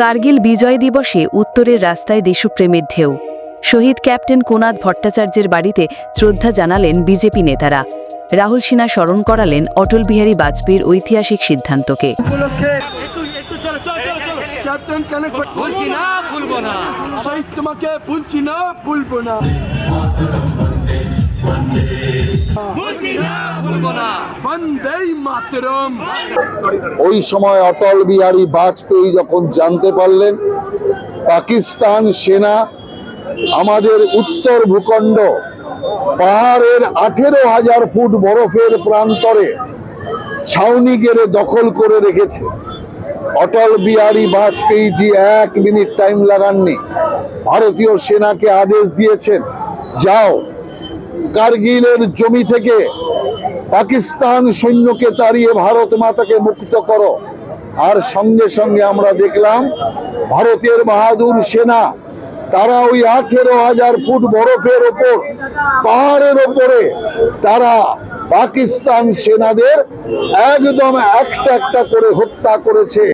কার্গিল বিজয় দিবসে উত্তরের রাস্তায় দেশপ্রেমের ঢেউ। শহীদ ক্যাপ্টেন কোনাদ ভট্টাচার্যের বাড়িতে শ্রদ্ধা জানালেন বিজেপি নেতারা। রাহুল সিনহা স্মরণ করালেন অটল বিহারী বাজপেয়ীর ঐতিহাসিক সিদ্ধান্তকে। তোমাকে ভুলছি না ভুলবো না। ওই সময় অটল বিহারী বাজপেয়ী যখন জানতে পারলেন পাকিস্তান সেনা আমাদের উত্তর ভূখণ্ড পাহাড়ের আঠেরো হাজার ফুট বরফের প্রান্তরে ছাউনি গেড়ে দখল করে রেখেছে। অটল বিহারী বাজপেয়ী জি এক মিনিট টাইম লাগাননি। ভারতীয় সেনাকে আদেশ দিয়েছেন যাও কার্গিলের জমি থেকে পাকিস্তান সৈন্যকে তাড়িয়ে ভারত মাতাকে মুক্ত করো। আর সঙ্গে সঙ্গে আমরা দেখলাম, ভারতের বাহাদুর সেনা, তারা ওই আঠেরো হাজার ফুট বরফের ওপর, পাহাড়ের ওপরে, তারা পাকিস্তান সেনাদের একদম একটা একটা করে হত্যা করেছে।